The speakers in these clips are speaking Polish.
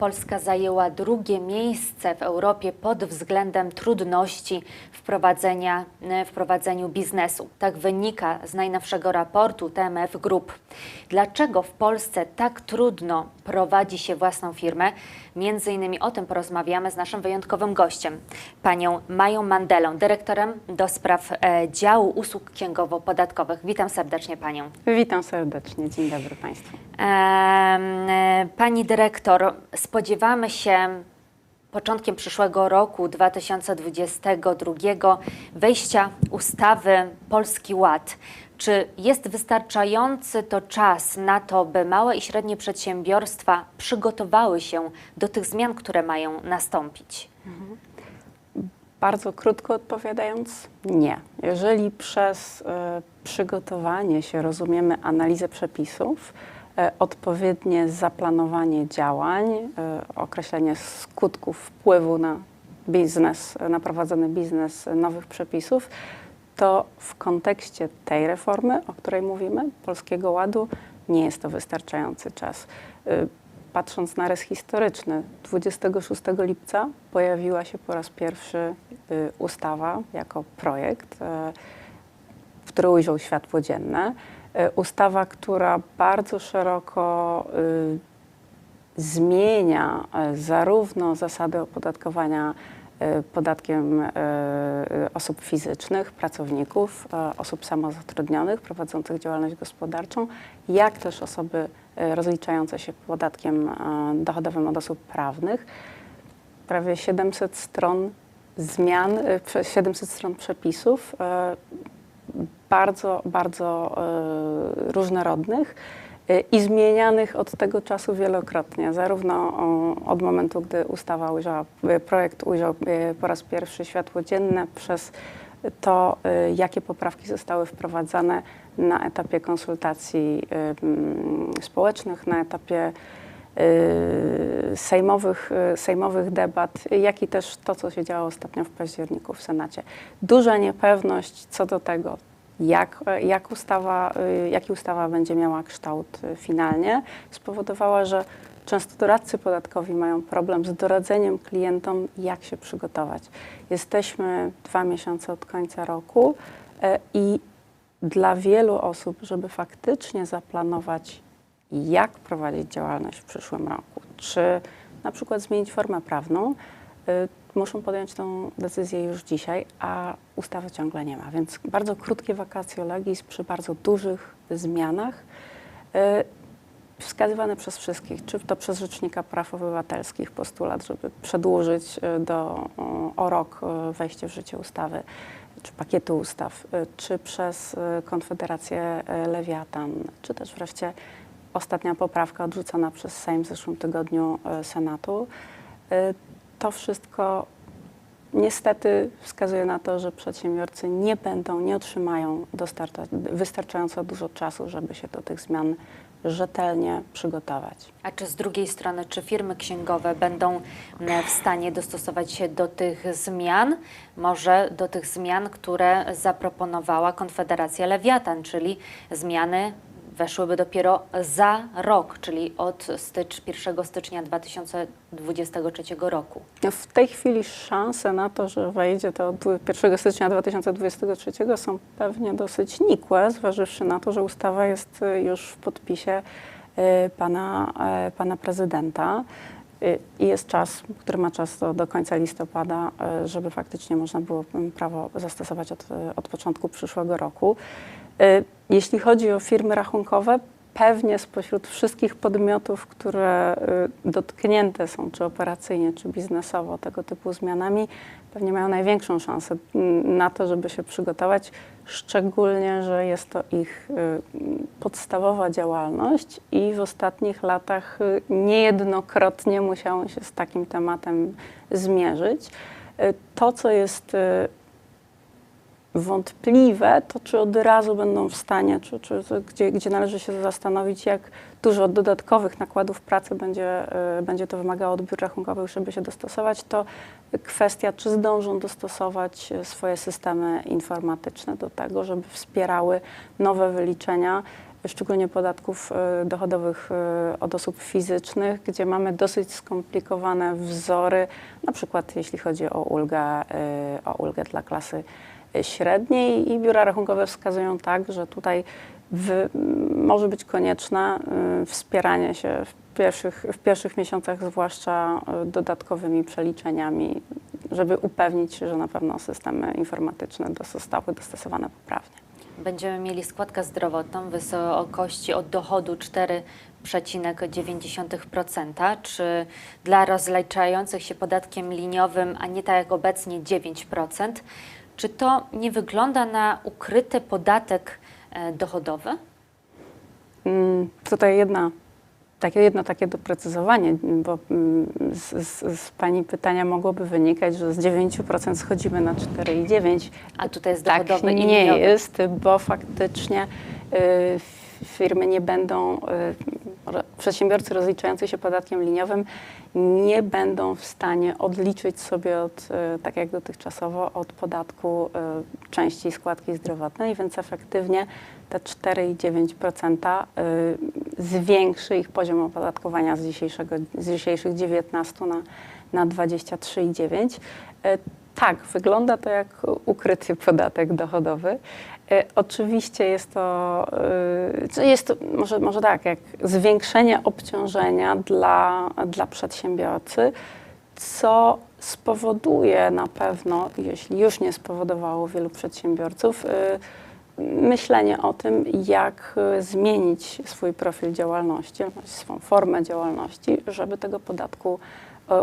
Polska zajęła drugie miejsce w Europie pod względem trudności wprowadzenia, w prowadzeniu biznesu. Tak wynika z najnowszego raportu TMF Group. Dlaczego w Polsce tak trudno prowadzi się własną firmę? Między innymi o tym porozmawiamy z naszym wyjątkowym gościem, panią Mają Mandelą, dyrektorem do spraw e, działu usług księgowo-podatkowych. Witam serdecznie panią. Witam serdecznie. Dzień dobry Państwu. E, Pani dyrektor, spodziewamy się początkiem przyszłego roku 2022 wejścia ustawy Polski Ład. Czy jest wystarczający to czas na to, by małe i średnie przedsiębiorstwa przygotowały się do tych zmian, które mają nastąpić? Bardzo krótko odpowiadając, nie. Jeżeli przez e, przygotowanie się rozumiemy analizę przepisów, odpowiednie zaplanowanie działań, e, określenie skutków wpływu na biznes, na prowadzony biznes nowych przepisów, to w kontekście tej reformy, o której mówimy, Polskiego Ładu, nie jest to wystarczający czas. Y, Patrząc na rys historyczny, 26 lipca pojawiła się po raz pierwszy ustawa jako projekt, y, który ujrzał światło dzienne. Y, Ustawa, która bardzo szeroko y, zmienia e, zarówno zasady opodatkowania e, podatkiem e, osób fizycznych, pracowników, e, osób samozatrudnionych prowadzących działalność gospodarczą, jak też osoby e, rozliczające się podatkiem e, dochodowym od osób prawnych. Prawie 700 stron zmian, e, prze- 700 stron przepisów, e, bardzo, bardzo e, różnorodnych e, i zmienianych od tego czasu wielokrotnie, zarówno od momentu, gdy ustawa ujrzała, e, projekt ujrzał po raz pierwszy światło dzienne, przez to, jakie poprawki zostały wprowadzane na etapie konsultacji społecznych, na etapie sejmowych, e, sejmowych debat, jak i też to, co się działo ostatnio w październiku w Senacie. Duża niepewność co do tego, jak, jak ustawa, y, jaki ustawa będzie miała kształt y, finalnie, spowodowała, że często doradcy podatkowi mają problem z doradzeniem klientom, jak się przygotować. Jesteśmy dwa miesiące od końca roku e, i dla wielu osób, żeby faktycznie zaplanować, jak prowadzić działalność w przyszłym roku, czy na przykład zmienić formę prawną, y, muszą podjąć tą decyzję już dzisiaj, a ustawy ciągle nie ma. Więc bardzo krótkie vacatio legis przy bardzo dużych zmianach, y, wskazywane przez wszystkich, czy to przez Rzecznika Praw Obywatelskich postulat, żeby przedłużyć y, do, o, rok wejście w życie ustawy, czy pakietu ustaw, czy przez Konfederację Lewiatan, czy też wreszcie ostatnia poprawka odrzucona przez Sejm w zeszłym tygodniu y, Senatu. Y, To wszystko niestety wskazuje na to, że przedsiębiorcy nie będą, nie otrzymają wystarczająco dużo czasu, żeby się do tych zmian rzetelnie przygotować. A czy z drugiej strony, czy firmy księgowe będą e, w stanie dostosować się do tych zmian, może do tych zmian, które zaproponowała Konfederacja Lewiatan, czyli zmiany weszłyby dopiero za rok, czyli od stycz, 1 stycznia 2023 roku. W tej chwili szanse na to, że wejdzie to od 1 stycznia 2023 są pewnie dosyć nikłe, zważywszy na to, że ustawa jest y, już w podpisie y, pana, y, pana prezydenta. I jest czas, który ma czas do, do końca listopada, żeby faktycznie można było prawo zastosować od, od początku przyszłego roku. Y, Jeśli chodzi o firmy rachunkowe, pewnie spośród wszystkich podmiotów, które y, dotknięte są czy operacyjnie, czy biznesowo tego typu zmianami, pewnie mają największą szansę mm, na to, żeby się przygotować, szczególnie, że jest to ich y, podstawowa działalność i w ostatnich latach niejednokrotnie musiało się z takim tematem zmierzyć. To, co jest wątpliwe, to czy od razu będą w stanie, czy, czy gdzie, gdzie należy się zastanowić, jak dużo dodatkowych nakładów pracy będzie, y, będzie to wymagało od biur rachunkowych, żeby się dostosować, to kwestia, czy zdążą dostosować swoje systemy informatyczne do tego, żeby wspierały nowe wyliczenia. Szczególnie podatków e, dochodowych e, od osób fizycznych, gdzie mamy dosyć skomplikowane wzory, na przykład jeśli chodzi o ulgę, e, o ulgę dla klasy średniej i biura rachunkowe wskazują tak, że tutaj w, może być konieczne wspieranie się w pierwszych, w pierwszych miesiącach, zwłaszcza dodatkowymi przeliczeniami, żeby upewnić się, że na pewno systemy informatyczne zostały dostosowane poprawnie. Będziemy mieli składkę zdrowotną wysokości od dochodu 4,9%, czy dla rozliczających się podatkiem liniowym, a nie tak jak obecnie 9%, czy to nie wygląda na ukryty podatek e, dochodowy? Mm, Tutaj jedna, takie, jedno takie doprecyzowanie, bo mm, z, z, z Pani pytania mogłoby wynikać, że z 9% schodzimy na 4,9%. A tutaj jest Tak dochodowy nie jest, bo faktycznie y, firmy nie będą, y, przedsiębiorcy rozliczający się podatkiem liniowym nie będą w stanie odliczyć sobie od, y, tak jak dotychczasowo, od podatku y, części składki zdrowotnej, więc efektywnie te 4,9% y, zwiększy ich poziom opodatkowania z, dzisiejszego, z dzisiejszych 19 na, na 23,9%. Tak, wygląda to jak ukryty podatek dochodowy. E, Oczywiście jest to, e, jest to może, może tak, jak zwiększenie obciążenia dla, dla przedsiębiorcy, co spowoduje na pewno, jeśli już nie spowodowało wielu przedsiębiorców, e, myślenie o tym, jak zmienić swój profil działalności, swą formę działalności, żeby tego podatku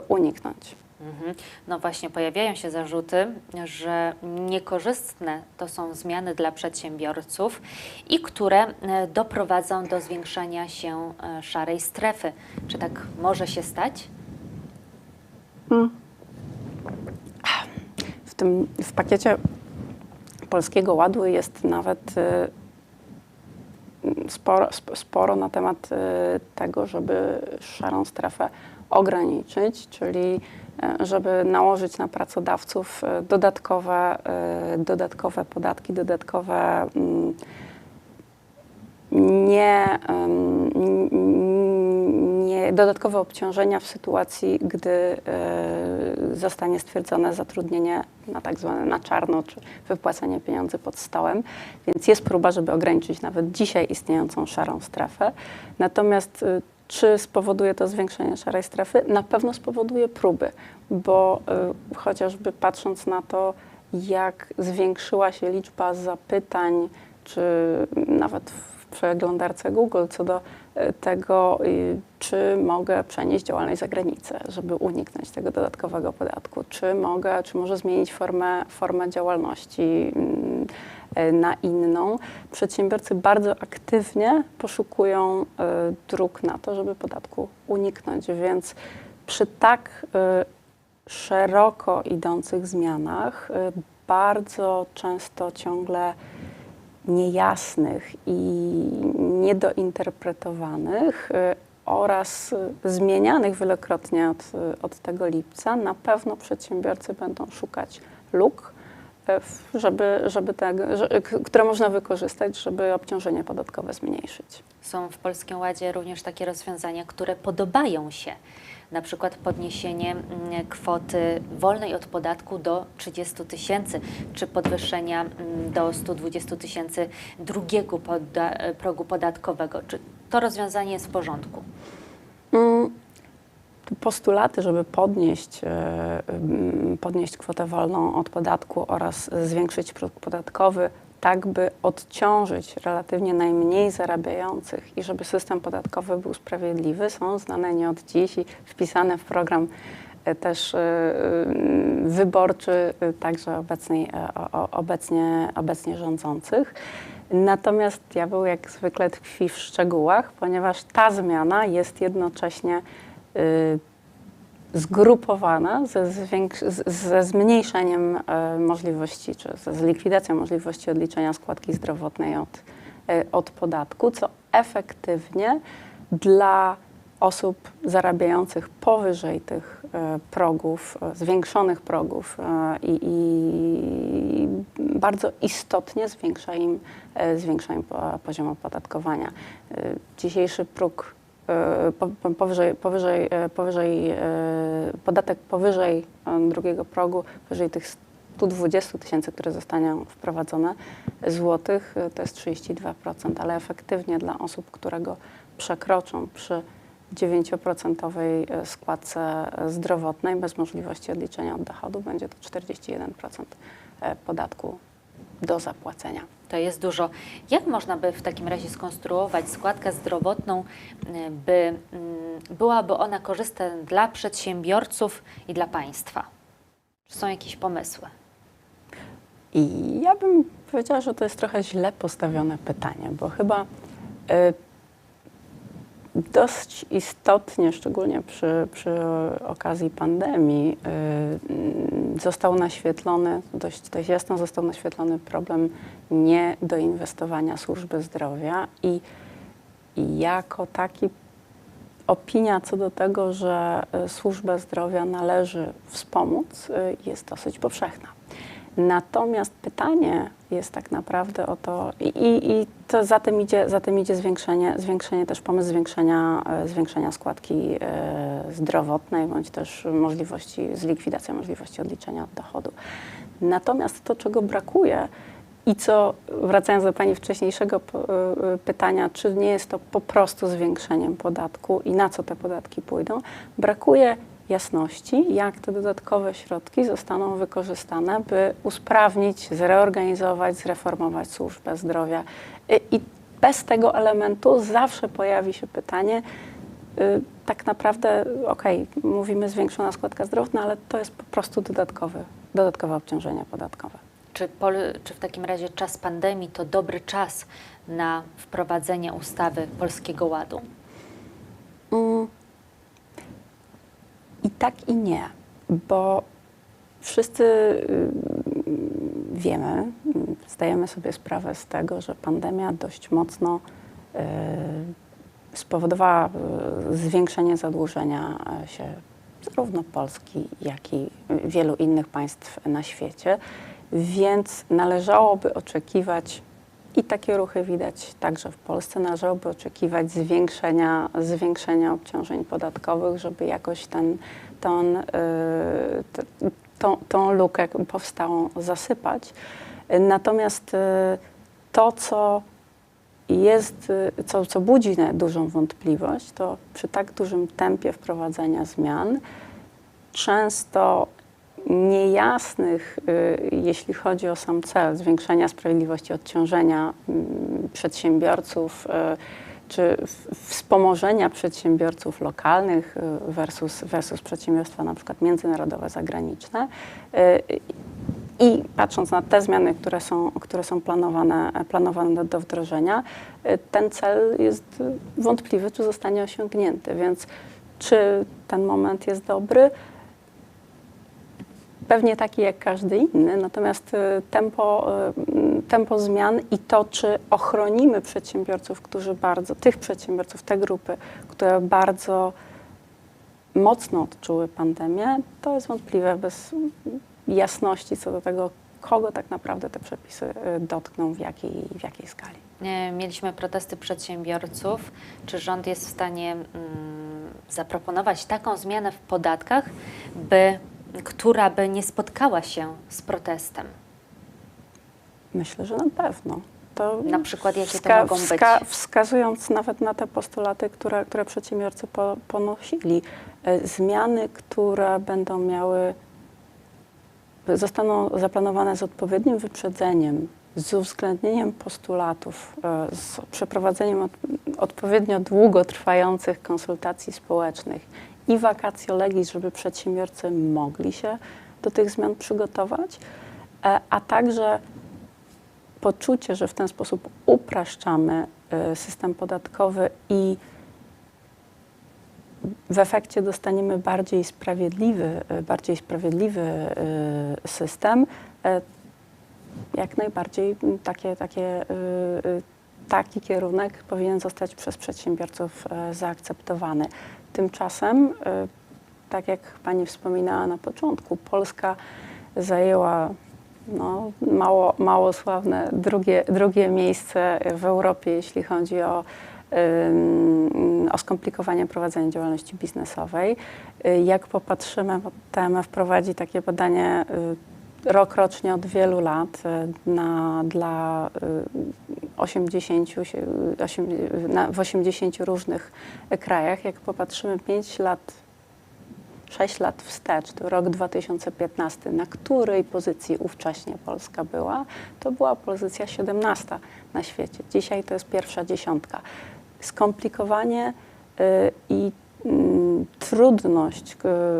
uniknąć. Mhm. No właśnie, pojawiają się zarzuty, że niekorzystne to są zmiany dla przedsiębiorców i które e, doprowadzą do zwiększania się e, szarej strefy. Czy tak może się stać? W tym w pakiecie Polskiego Ładu jest nawet y, sporo, sp- sporo na temat y, tego, żeby szarą strefę ograniczyć, czyli żeby nałożyć na pracodawców y, dodatkowe, y, dodatkowe podatki, dodatkowe mm, nie, n- nie, dodatkowe obciążenia w sytuacji, gdy e, zostanie stwierdzone zatrudnienie na tak zwane na czarno, czy wypłacanie pieniędzy pod stołem. Więc jest próba, żeby ograniczyć nawet dzisiaj istniejącą szarą strefę. Natomiast y, czy spowoduje to zwiększenie szarej strefy? Na pewno spowoduje próby, bo y, chociażby patrząc na to, jak zwiększyła się liczba zapytań, czy nawet w przeglądarce Google co do y, tego, y, czy mogę przenieść działalność za granicę, żeby uniknąć tego dodatkowego podatku, czy mogę, czy może zmienić formę, formę działalności y, na inną. Przedsiębiorcy bardzo aktywnie poszukują y, dróg na to, żeby podatku uniknąć, więc przy tak y, szeroko idących zmianach bardzo często ciągle niejasnych i niedointerpretowanych oraz zmienianych wielokrotnie od, od tego lipca, na pewno przedsiębiorcy będą szukać luk, żeby, żeby tego, że, k- które można wykorzystać, żeby obciążenie podatkowe zmniejszyć. Są w Polskim Ładzie również takie rozwiązania, które podobają się. Na przykład podniesienie mm, kwoty wolnej od podatku do 30 tysięcy, czy podwyższenia mm, do 120 tysięcy drugiego poda- progu podatkowego. Czy to rozwiązanie jest w porządku? Mm, Postulaty, żeby podnieść, e, podnieść kwotę wolną od podatku oraz zwiększyć próg podatkowy, tak by odciążyć relatywnie najmniej zarabiających i żeby system podatkowy był sprawiedliwy, są znane nie od dziś i wpisane w program e, też e, wyborczy, także obecnej, e, o- o- obecnie, obecnie rządzących. Natomiast diabeł jak zwykle tkwi w szczegółach, ponieważ ta zmiana jest jednocześnie zgrupowana ze, ze zmniejszeniem e, możliwości, czy ze, likwidacją możliwości odliczenia składki zdrowotnej od, e, od podatku, co efektywnie dla osób zarabiających powyżej tych progów, zwiększonych progów i, i bardzo istotnie zwiększa im, zwiększa im po- poziom opodatkowania. Dzisiejszy próg powyżej, powyżej, e, powyżej e, podatek powyżej e, drugiego progu, powyżej tych 120 tysięcy, które zostaną wprowadzone złotych, to jest 32%, ale efektywnie dla osób, którego przekroczą przy 9% e, składce zdrowotnej bez możliwości odliczenia od dochodu będzie to 41% e, podatku do zapłacenia. To jest dużo. Jak można by w takim razie skonstruować składkę zdrowotną, y, by mm, byłaby ona korzystna dla przedsiębiorców i dla państwa? Czy są jakieś pomysły? I ja bym powiedziała, że to jest trochę źle postawione pytanie, bo chyba y, dość istotnie, szczególnie przy, przy okazji pandemii, y, mm, został naświetlony, dość, dość jasno został naświetlony problem niedoinwestowania służby zdrowia i, i jako taki opinia co do tego, że y, służbę zdrowia należy wspomóc, y, jest dosyć powszechna. Natomiast pytanie jest tak naprawdę o to, i, i, i to za tym idzie, za tym idzie zwiększenie, zwiększenie też pomysł zwiększenia, e, zwiększenia składki e, zdrowotnej, bądź też możliwości, z likwidacja możliwości odliczenia od dochodu. Natomiast to, czego brakuje i co, wracając do Pani wcześniejszego e, pytania, czy nie jest to po prostu zwiększeniem podatku i na co te podatki pójdą, brakuje jasności, jak te dodatkowe środki zostaną wykorzystane, by usprawnić, zreorganizować, zreformować służbę zdrowia. I- bez tego elementu zawsze pojawi się pytanie, y, tak naprawdę, okej, mówimy zwiększona składka zdrowotna, ale to jest po prostu dodatkowy, dodatkowe obciążenie podatkowe. Czy, pol, czy w takim razie czas pandemii to dobry czas na wprowadzenie ustawy Polskiego Ładu? Mm. Tak i nie, bo wszyscy y, wiemy, zdajemy sobie sprawę z tego, że pandemia dość mocno y, spowodowała y, zwiększenie zadłużenia się zarówno Polski, jak i wielu innych państw na świecie, więc należałoby oczekiwać i takie ruchy widać także w Polsce. Należałoby oczekiwać zwiększenia, zwiększenia obciążeń podatkowych, żeby jakoś ten, y, tą, tą lukę powstałą zasypać. Natomiast y, to, co jest, co, co budzi dużą wątpliwość, to przy tak dużym tempie wprowadzania zmian, często niejasnych, y, jeśli chodzi o sam cel zwiększenia sprawiedliwości odciążenia mm, przedsiębiorców, y, czy wspomożenia przedsiębiorców lokalnych y, versus, versus przedsiębiorstwa na przykład międzynarodowe, zagraniczne. I patrząc na te zmiany, które są, które są planowane, planowane do, wdrożenia, ten cel jest wątpliwy, czy zostanie osiągnięty. Więc czy ten moment jest dobry? Pewnie taki jak każdy inny, natomiast y, tempo, y, tempo zmian i to, czy ochronimy przedsiębiorców, którzy bardzo, tych przedsiębiorców, te grupy, które bardzo mocno odczuły pandemię, to jest wątpliwe bez jasności co do tego, kogo tak naprawdę te przepisy y, dotkną, w jakiej, w jakiej skali. Mieliśmy protesty przedsiębiorców. Czy rząd jest w stanie mm, zaproponować taką zmianę w podatkach, by, która by nie spotkała się z protestem? Myślę, że na pewno. To Na przykład jakie to mogą być? Wskazując nawet na te postulaty, które, które przedsiębiorcy po, ponosili, e, zmiany, które będą miały, zostaną zaplanowane z odpowiednim wyprzedzeniem, z uwzględnieniem postulatów, e, z przeprowadzeniem od, odpowiednio długotrwających konsultacji społecznych i vacatio legis, żeby przedsiębiorcy mogli się do tych zmian przygotować, e, a także poczucie, że w ten sposób upraszczamy y, system podatkowy i w efekcie dostaniemy bardziej sprawiedliwy, y, bardziej sprawiedliwy system, jak najbardziej takie, takie taki kierunek powinien zostać przez przedsiębiorców e, zaakceptowany. Tymczasem, e, tak jak Pani wspominała na początku, Polska zajęła no, mało, mało sławne drugie, drugie miejsce w Europie, jeśli chodzi o, o skomplikowanie prowadzenia działalności biznesowej. Y, Jak popatrzymy, bo TMF prowadzi takie badanie y, rok rocznie od wielu lat y, na, dla y, 80, się- osiem, na, w 80 różnych krajach. Jak popatrzymy 5 lat 6 lat wstecz, to rok 2015, na której pozycji ówcześnie Polska była, to była pozycja 17 na świecie. Dzisiaj to jest pierwsza dziesiątka. Skomplikowanie y, i trudność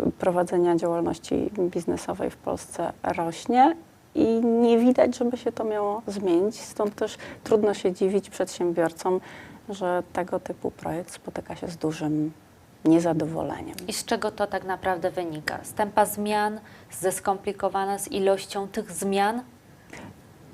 y, prowadzenia działalności biznesowej w Polsce rośnie i nie widać, żeby się to miało zmienić. Stąd też trudno się dziwić przedsiębiorcom, że tego typu projekt spotyka się z dużym niezadowoleniem. I z czego to tak naprawdę wynika? Z tempa zmian, ze skomplikowana, z ilością tych zmian?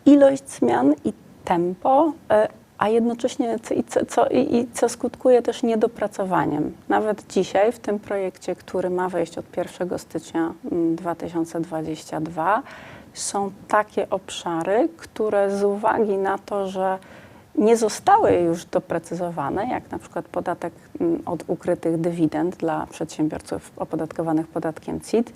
ilość zmian i tempo, e, a jednocześnie co, i, co, co, i, i co skutkuje też niedopracowaniem. Nawet dzisiaj w tym projekcie, który ma wejść od 1 stycznia mm, 2022, są takie obszary, które z uwagi na to, że nie zostały już doprecyzowane, jak na przykład podatek mm, od ukrytych dywidend dla przedsiębiorców opodatkowanych podatkiem CIT,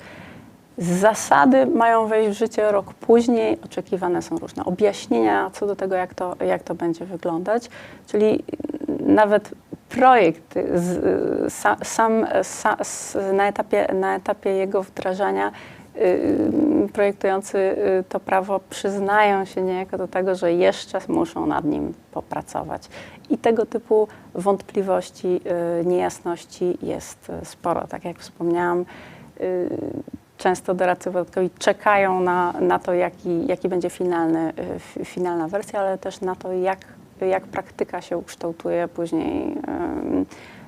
z zasady mają wejść w życie rok później, oczekiwane są różne objaśnienia co do tego, jak to, jak to będzie wyglądać. Czyli nawet projekt z, sa, sam sa, s, na, etapie, na etapie jego wdrażania y, projektujący y, to prawo przyznają się niejako do tego, że jeszcze muszą nad nim popracować. I tego typu wątpliwości, y, niejasności jest sporo. Tak jak wspomniałam, często doradcy podatkowi czekają na, na to, jaki, jaki będzie finalny, y, finalna wersja, ale też na to, jak, jak praktyka się ukształtuje później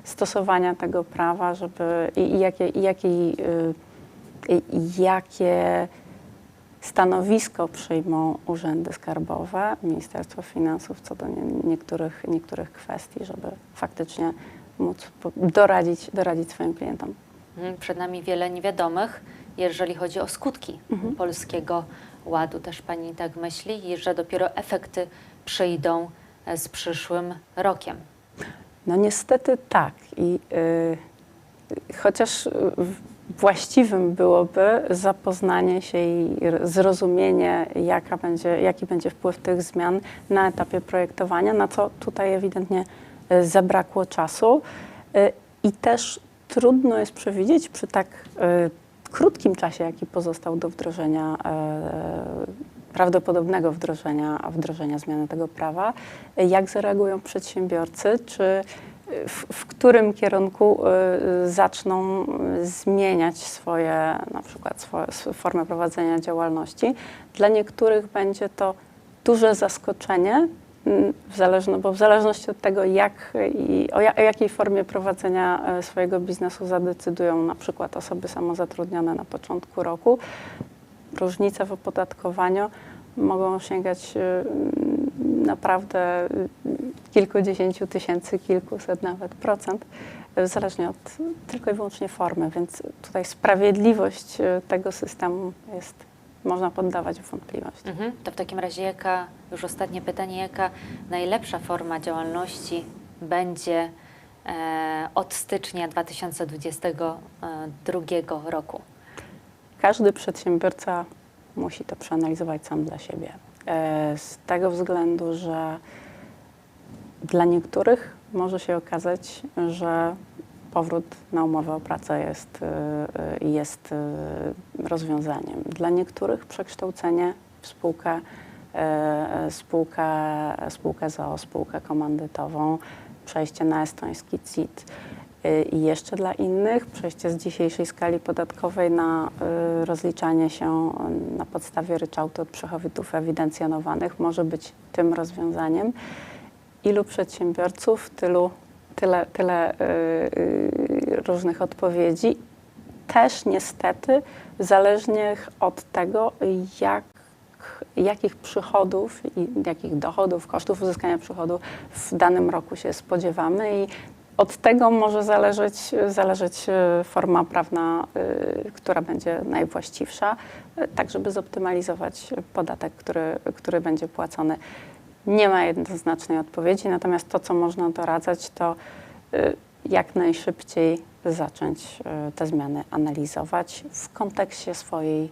stosowania tego prawa, żeby i, i jakie, i jakie, y, i jakie stanowisko przyjmą urzędy skarbowe, Ministerstwo Finansów co do nie, niektórych, niektórych kwestii, żeby faktycznie móc doradzić, doradzić swoim klientom. Mm, Przed nami wiele niewiadomych, jeżeli chodzi o skutki Mhm. polskiego ładu. Też Pani tak myśli, i że dopiero efekty przyjdą e, z przyszłym rokiem. No niestety tak. I y, chociaż właściwym byłoby zapoznanie się i zrozumienie, jaka będzie, jaki będzie wpływ tych zmian na etapie projektowania, na co tutaj ewidentnie y, zabrakło czasu. Y, I też trudno jest przewidzieć przy tak y, krótkim czasie, jaki pozostał do wdrożenia y, prawdopodobnego wdrożenia, wdrożenia zmiany tego prawa, jak zareagują przedsiębiorcy, czy w, w którym kierunku y, zaczną zmieniać swoje, na przykład swoje, sw- formę prowadzenia działalności. Dla niektórych będzie to duże zaskoczenie, w zależno, bo w zależności od tego, jak i o, o jakiej formie prowadzenia e, swojego biznesu zadecydują na przykład osoby samozatrudnione na początku roku, różnice w opodatkowaniu mogą sięgać mm, naprawdę y, kilkudziesięciu tysięcy, kilkuset nawet procent, zależnie od tylko i wyłącznie formy. Więc tutaj sprawiedliwość tego systemu jest, można poddawać w wątpliwość. Mhm. To w takim razie jaka, już ostatnie pytanie, jaka najlepsza forma działalności będzie e, od stycznia 2022 roku? Każdy przedsiębiorca musi to przeanalizować sam dla siebie. E, Z tego względu, że dla niektórych może się okazać, że powrót na umowę o pracę jest, y, y, jest y, rozwiązaniem. Dla niektórych przekształcenie w spółkę, spółkę, spółkę ZOO, spółkę komandytową, przejście na estoński CIT. I jeszcze dla innych przejście z dzisiejszej skali podatkowej na rozliczanie się na podstawie ryczałtu od przychodów ewidencjonowanych może być tym rozwiązaniem. Ilu przedsiębiorców, tylu, tyle, tyle y, y, różnych odpowiedzi. Też niestety zależnie od tego, jak jak, jakich przychodów i jakich dochodów, kosztów uzyskania przychodu w danym roku się spodziewamy i od tego może zależeć, zależeć e, forma prawna, która będzie najwłaściwsza, tak żeby zoptymalizować podatek, który, który będzie płacony. Nie ma jednoznacznej odpowiedzi, natomiast to, co można doradzać, to e, jak najszybciej zacząć e, te zmiany analizować w kontekście swojej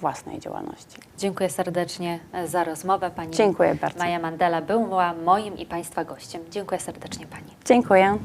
własnej działalności. Dziękuję serdecznie e, za rozmowę. Pani Dziękuję bardzo. Maja Mandela była moim i Państwa gościem. Dziękuję serdecznie Pani. Dziękuję.